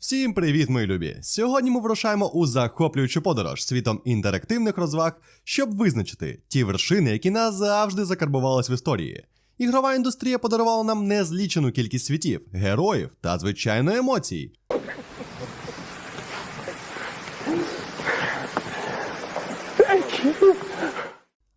Всім привіт, мої любі! Сьогодні ми вирушаємо у захоплюючу подорож світом інтерактивних розваг, щоб визначити ті вершини, які назавжди закарбувались в історії. Ігрова індустрія подарувала нам незлічену кількість світів, героїв та звичайно емоцій.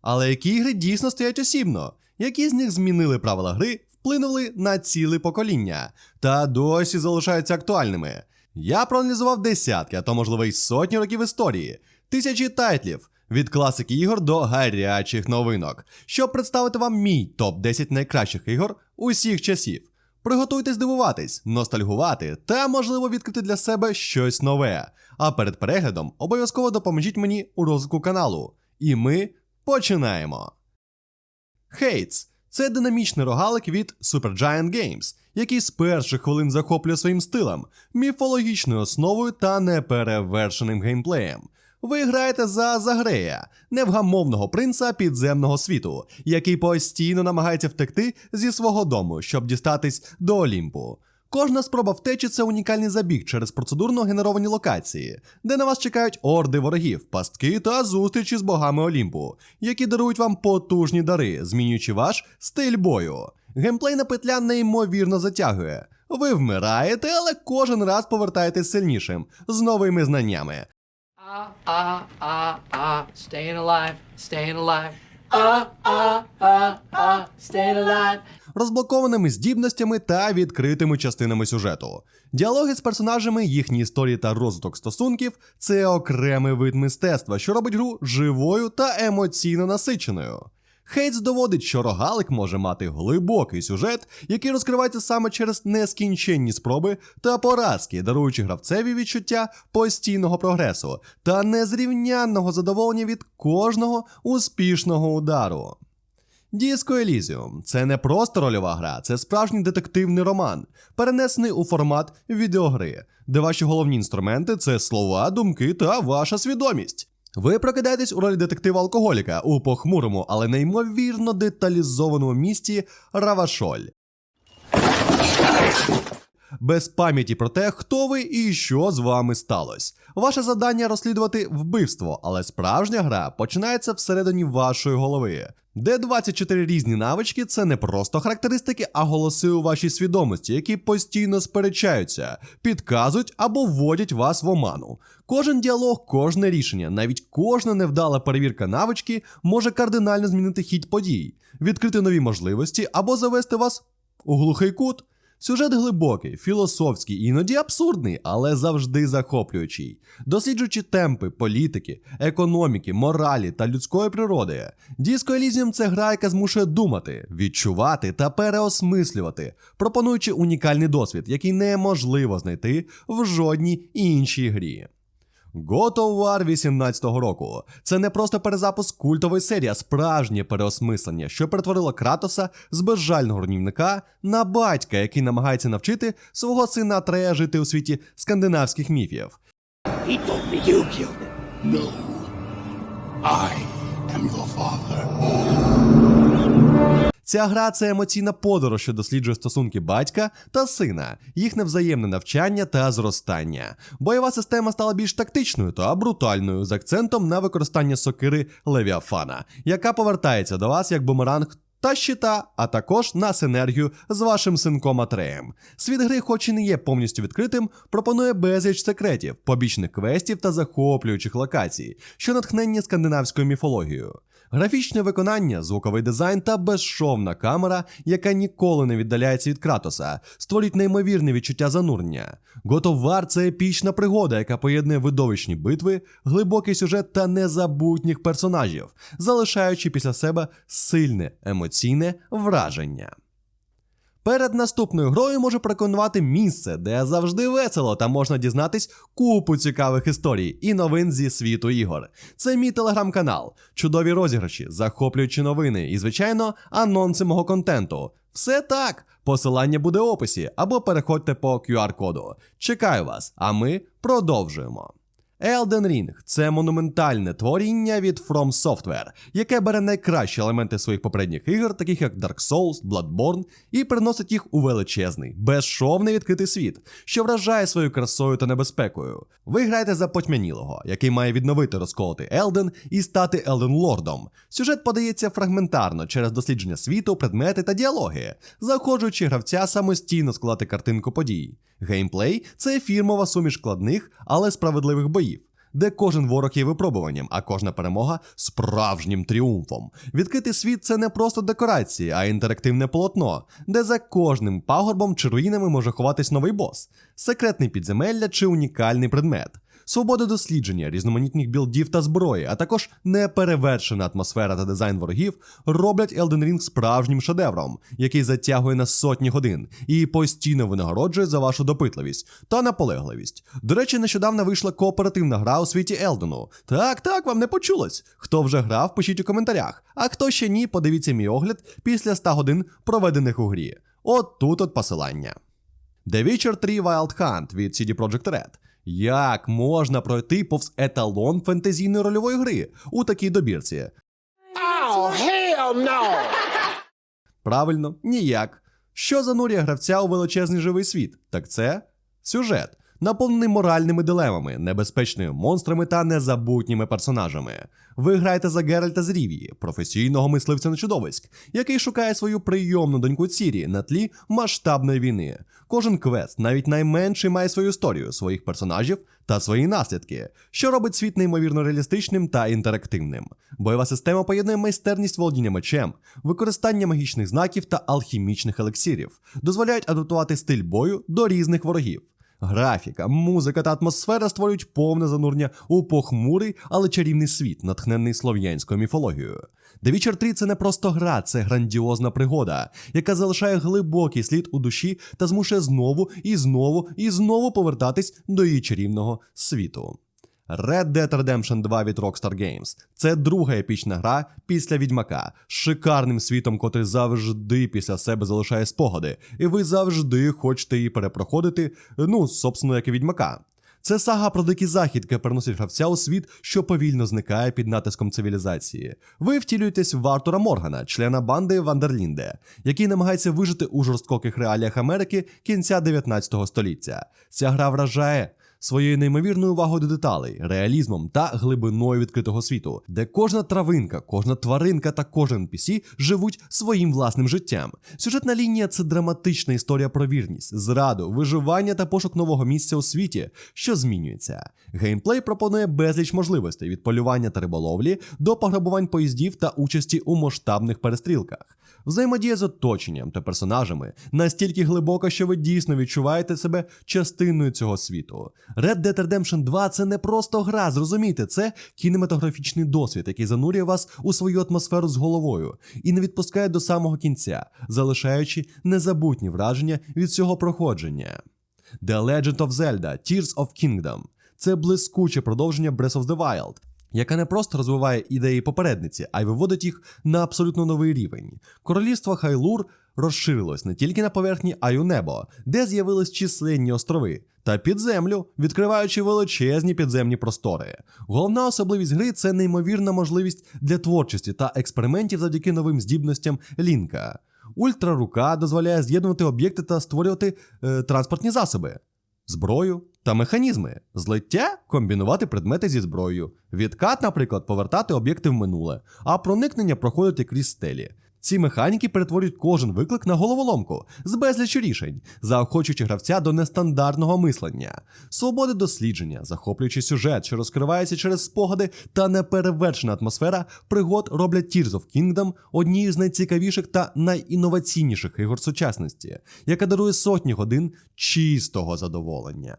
Але які ігри дійсно стоять осібно? Які з них змінили правила гри, вплинули на ціле покоління та досі залишаються актуальними? Я проаналізував десятки, а то можливо й сотні років історії, тисячі тайтлів від класики ігор до гарячих новинок, щоб представити вам мій топ 10 найкращих ігор усіх часів. Приготуйтесь дивуватись, ностальгувати та, можливо, відкрити для себе щось нове. А перед переглядом обов'язково допоможіть мені у розвитку каналу. І ми починаємо. Хейтс це динамічний рогалик від Supergiant Games, який з перших хвилин захоплює своїм стилем, міфологічною основою та неперевершеним геймплеєм. Ви граєте за Загрея, невгамовного принца підземного світу, який постійно намагається втекти зі свого дому, щоб дістатись до Олімпу. Кожна спроба втечі це унікальний забіг через процедурно генеровані локації, де на вас чекають орди ворогів, пастки та зустрічі з богами Олімпу, які дарують вам потужні дари, змінюючи ваш стиль бою. Геймплейна петля неймовірно затягує. Ви вмираєте, але кожен раз повертаєтесь сильнішим з новими знаннями. Ah, ah, ah, ah, staying alive, staying alive. Розблокованими здібностями та відкритими частинами сюжету. Діалоги з персонажами, їхні історії та розвиток стосунків це окремий вид мистецтва, що робить гру живою та емоційно насиченою. Хейтс доводить, що рогалик може мати глибокий сюжет, який розкривається саме через нескінченні спроби та поразки, даруючи гравцеві відчуття постійного прогресу та незрівнянного задоволення від кожного успішного удару. Діско Elysium – це не просто рольова гра, це справжній детективний роман, перенесений у формат відеогри, де ваші головні інструменти це слова, думки та ваша свідомість. Ви прокидаєтесь у ролі детектива-алкоголіка у похмурому, але неймовірно деталізованому місті Равашоль. Без пам'яті про те, хто ви і що з вами сталося. Ваше завдання розслідувати вбивство, але справжня гра починається всередині вашої голови. Де 24 різні навички це не просто характеристики, а голоси у вашій свідомості, які постійно сперечаються, підказують або вводять вас в оману. Кожен діалог, кожне рішення, навіть кожна невдала перевірка навички може кардинально змінити хід подій, відкрити нові можливості або завести вас у глухий кут. Сюжет глибокий, філософський, іноді абсурдний, але завжди захоплюючий. Досліджуючи темпи, політики, економіки, моралі та людської природи. Disco Elysium – це гра, яка змушує думати, відчувати та переосмислювати, пропонуючи унікальний досвід, який неможливо знайти в жодній іншій грі. God of War 18-го року. Це не просто перезапуск культової серії, а справжнє переосмислення, що перетворило Кратоса з безжального руйнівника на батька, який намагається навчити свого сина Трея жити у світі скандинавських міфів. He told me you killed him. No. I Ця гра це емоційна подорож, що досліджує стосунки батька та сина, їх невзаємне навчання та зростання. Бойова система стала більш тактичною та брутальною з акцентом на використання сокири Левіафана, яка повертається до вас як бумеранг. Та щита, а також на синергію з вашим синком Атреєм. Світ гри, хоч і не є повністю відкритим, пропонує безліч секретів, побічних квестів та захоплюючих локацій, що натхненні скандинавською міфологією. Графічне виконання, звуковий дизайн та безшовна камера, яка ніколи не віддаляється від Кратоса, створюють неймовірне відчуття занурення. Готовар – це епічна пригода, яка поєднує видовищні битви, глибокий сюжет та незабутніх персонажів, залишаючи після себе сильне емоційне враження. Перед наступною грою можу переконувати місце, де завжди весело та можна дізнатись купу цікавих історій і новин зі світу ігор. Це мій телеграм-канал, чудові розіграші, захоплюючі новини і, звичайно, анонси мого контенту. Все так. Посилання буде в описі або переходьте по QR-коду. Чекаю вас, а ми продовжуємо. Elden Ring – це монументальне творіння від From Software, яке бере найкращі елементи своїх попередніх ігор, таких як Dark Souls, Bloodborne, і переносить їх у величезний, безшовний відкритий світ, що вражає своєю красою та небезпекою. Ви граєте за потьмянілого, який має відновити розколотий Елден і стати Елден Лордом. Сюжет подається фрагментарно через дослідження світу, предмети та діалоги, заохочуючи гравця самостійно складати картинку подій. Геймплей це фірмова суміш складних, але справедливих боїв. Де кожен ворог є випробуванням, а кожна перемога справжнім тріумфом. Відкритий світ це не просто декорації, а інтерактивне полотно, де за кожним пагорбом чи руїнами може ховатись новий бос, секретний підземелля чи унікальний предмет. Свобода дослідження, різноманітних білдів та зброї, а також неперевершена атмосфера та дизайн ворогів роблять Elden Ring справжнім шедевром, який затягує на сотні годин і постійно винагороджує за вашу допитливість та наполегливість. До речі, нещодавно вийшла кооперативна гра у світі Елдену. Так, так, вам не почулось. Хто вже грав, пишіть у коментарях. А хто ще ні, подивіться мій огляд після 100 годин, проведених у грі. От тут от посилання. The Witcher 3 Wild Hunt від CD Projekt Red. Як можна пройти повз еталон фентезійної рольової гри у такій добірці? Oh, hell no! Правильно, ніяк. Що занурює гравця у величезний живий світ? Так це сюжет, наповнений моральними дилемами, небезпечними монстрами та незабутніми персонажами. Ви граєте за Геральта з Рівії, професійного мисливця на чудовиськ, який шукає свою прийомну доньку Цірі на тлі масштабної війни. Кожен квест, навіть найменший, має свою історію, своїх персонажів та свої наслідки, що робить світ неймовірно реалістичним та інтерактивним. Бойова система поєднує майстерність володіння мечем, використання магічних знаків та алхімічних елексірів, дозволяють адаптувати стиль бою до різних ворогів. Графіка, музика та атмосфера створюють повне занурення у похмурий, але чарівний світ, натхнений слов'янською міфологією. The Witcher 3 – це не просто гра, це грандіозна пригода, яка залишає глибокий слід у душі та змушує знову і знову і знову повертатись до її чарівного світу. Red Dead Redemption 2 від Rockstar Games – це друга епічна гра після Відьмака, з шикарним світом, котрий завжди після себе залишає спогади, і ви завжди хочете її перепроходити, ну, собственно, як і Відьмака. Це сага про дикий захід, яка переносить гравця у світ, що повільно зникає під натиском цивілізації. Ви втілюєтесь в Артура Моргана, члена банди Вандерлінде, який намагається вижити у жорстоких реаліях Америки кінця 19 століття. Ця гра вражає своєю неймовірною увагою до деталей, реалізмом та глибиною відкритого світу, де кожна травинка, кожна тваринка та кожен NPC живуть своїм власним життям. Сюжетна лінія це драматична історія про вірність, зраду, виживання та пошук нового місця у світі, що змінюється. Геймплей пропонує безліч можливостей від полювання та риболовлі до пограбувань поїздів та участі у масштабних перестрілках. Взаємодія з оточенням та персонажами настільки глибока, що ви дійсно відчуваєте себе частиною цього світу. Red Dead Redemption 2 це не просто гра, зрозумійте, це кінематографічний досвід, який занурює вас у свою атмосферу з головою і не відпускає до самого кінця, залишаючи незабутні враження від цього проходження. The Legend of Zelda Tears of Kingdom це блискуче продовження Breath of the Wild, яка не просто розвиває ідеї попередниці, а й виводить їх на абсолютно новий рівень. Королівство Хайлур розширилось не тільки на поверхні, а й у небо, де з'явились численні острови, та під землю, відкриваючи величезні підземні простори. Головна особливість гри це неймовірна можливість для творчості та експериментів завдяки новим здібностям Лінка. Ультрарука дозволяє з'єднувати об'єкти та створювати е, транспортні засоби зброю та механізми. Злиття комбінувати предмети зі зброєю. Відкат, наприклад, повертати об'єкти в минуле, а проникнення проходити крізь стелі. Ці механіки перетворюють кожен виклик на головоломку з безлічю рішень, заохочуючи гравця до нестандартного мислення, свободи дослідження, захоплюючи сюжет, що розкривається через спогади та неперевершена атмосфера пригод роблять Tears of Kingdom однією з найцікавіших та найінноваційніших ігор сучасності, яка дарує сотні годин чистого задоволення.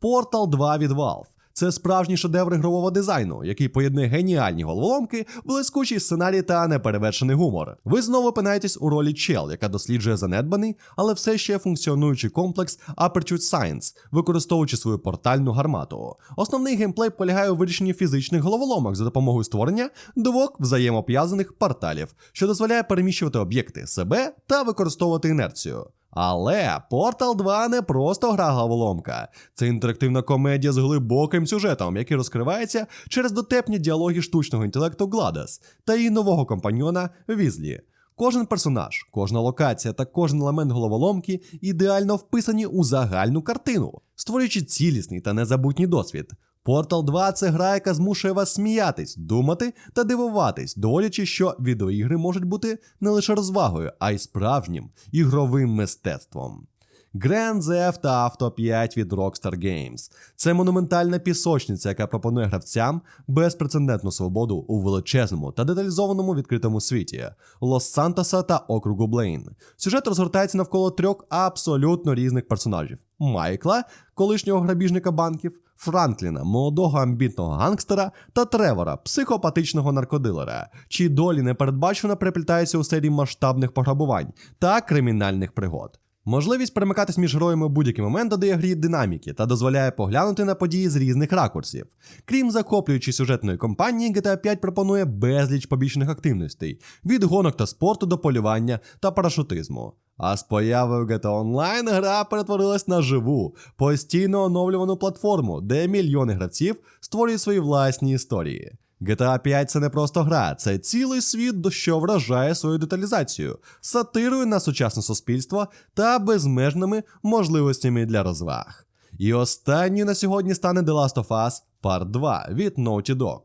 Portal 2 від Valve це справжній шедевр ігрового дизайну, який поєднує геніальні головоломки, блискучий сценарій та неперевершений гумор. Ви знову опинаєтесь у ролі чел, яка досліджує занедбаний, але все ще функціонуючий комплекс Aperture Science, використовуючи свою портальну гармату. Основний геймплей полягає у вирішенні фізичних головоломок за допомогою створення двох взаємопов'язаних порталів, що дозволяє переміщувати об'єкти себе та використовувати інерцію. Але Portal 2 не просто гра головоломка. Це інтерактивна комедія з глибоким сюжетом, який розкривається через дотепні діалоги штучного інтелекту Гладес та її нового компаньйона Візлі. Кожен персонаж, кожна локація та кожен елемент головоломки ідеально вписані у загальну картину, створюючи цілісний та незабутній досвід. Portal 2 це гра, яка змушує вас сміятись, думати та дивуватись, доводячи, що відеоігри можуть бути не лише розвагою, а й справжнім ігровим мистецтвом. Grand Theft Auto 5 від Rockstar Games – це монументальна пісочниця, яка пропонує гравцям безпрецедентну свободу у величезному та деталізованому відкритому світі Лос-Сантоса та округу Блейн. Сюжет розгортається навколо трьох абсолютно різних персонажів: Майкла, колишнього грабіжника банків, Франкліна, молодого амбітного гангстера, та Тревора, психопатичного наркодилера, чиї долі непередбачено переплітаються у серії масштабних пограбувань та кримінальних пригод. Можливість перемикатись між героями у будь-який момент додає грі динаміки та дозволяє поглянути на події з різних ракурсів. Крім захоплюючої сюжетної кампанії, GTA 5 пропонує безліч побічних активностей від гонок та спорту до полювання та парашутизму. А з появою GTA Online гра перетворилась на живу, постійно оновлювану платформу, де мільйони гравців створюють свої власні історії. GTA 5 це не просто гра, це цілий світ, що вражає свою деталізацією, сатирою на сучасне суспільство та безмежними можливостями для розваг. І останньою на сьогодні стане The Last of Us Part 2 від Naughty Dog.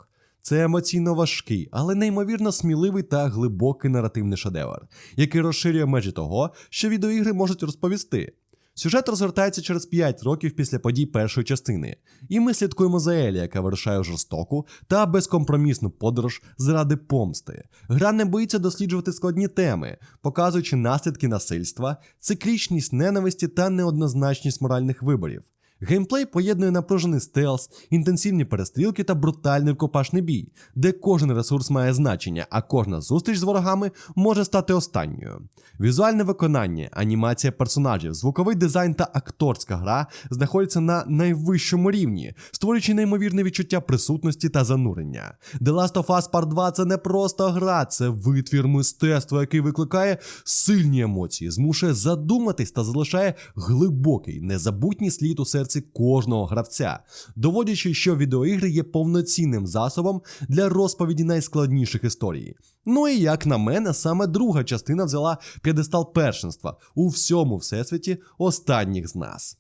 Це емоційно важкий, але неймовірно сміливий та глибокий наративний шедевр, який розширює межі того, що відеоігри можуть розповісти. Сюжет розгортається через 5 років після подій першої частини, і ми слідкуємо за Елі, яка вирушає жорстоку та безкомпромісну подорож заради помсти. Гра не боїться досліджувати складні теми, показуючи наслідки насильства, циклічність ненависті та неоднозначність моральних виборів. Геймплей поєднує напружений стелс, інтенсивні перестрілки та брутальний рукопашний бій, де кожен ресурс має значення, а кожна зустріч з ворогами може стати останньою. Візуальне виконання, анімація персонажів, звуковий дизайн та акторська гра знаходяться на найвищому рівні, створюючи неймовірне відчуття присутності та занурення. The Last of Us Part 2 це не просто гра, це витвір мистецтва, який викликає сильні емоції, змушує задуматись та залишає глибокий, незабутній слід у серці кожного гравця, доводячи, що відеоігри є повноцінним засобом для розповіді найскладніших історій. Ну і як на мене, саме друга частина взяла п'єдестал першинства у всьому всесвіті останніх з нас.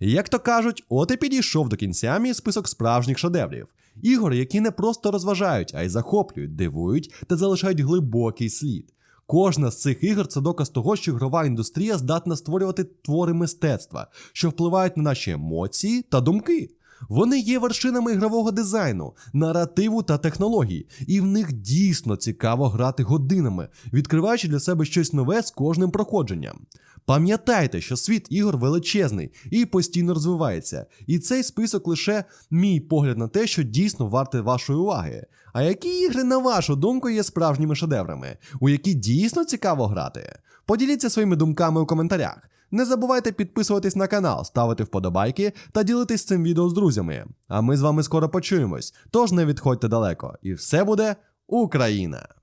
Як то кажуть, от і підійшов до кінця мій список справжніх шедеврів. Ігор, які не просто розважають, а й захоплюють, дивують та залишають глибокий слід. Кожна з цих ігор це доказ того, що ігрова індустрія здатна створювати твори мистецтва, що впливають на наші емоції та думки. Вони є вершинами ігрового дизайну, наративу та технологій, і в них дійсно цікаво грати годинами, відкриваючи для себе щось нове з кожним проходженням. Пам'ятайте, що світ ігор величезний і постійно розвивається, і цей список лише мій погляд на те, що дійсно варте вашої уваги. А які ігри, на вашу думку, є справжніми шедеврами, у які дійсно цікаво грати? Поділіться своїми думками у коментарях. Не забувайте підписуватись на канал, ставити вподобайки та ділитись цим відео з друзями. А ми з вами скоро почуємось, тож не відходьте далеко, і все буде Україна!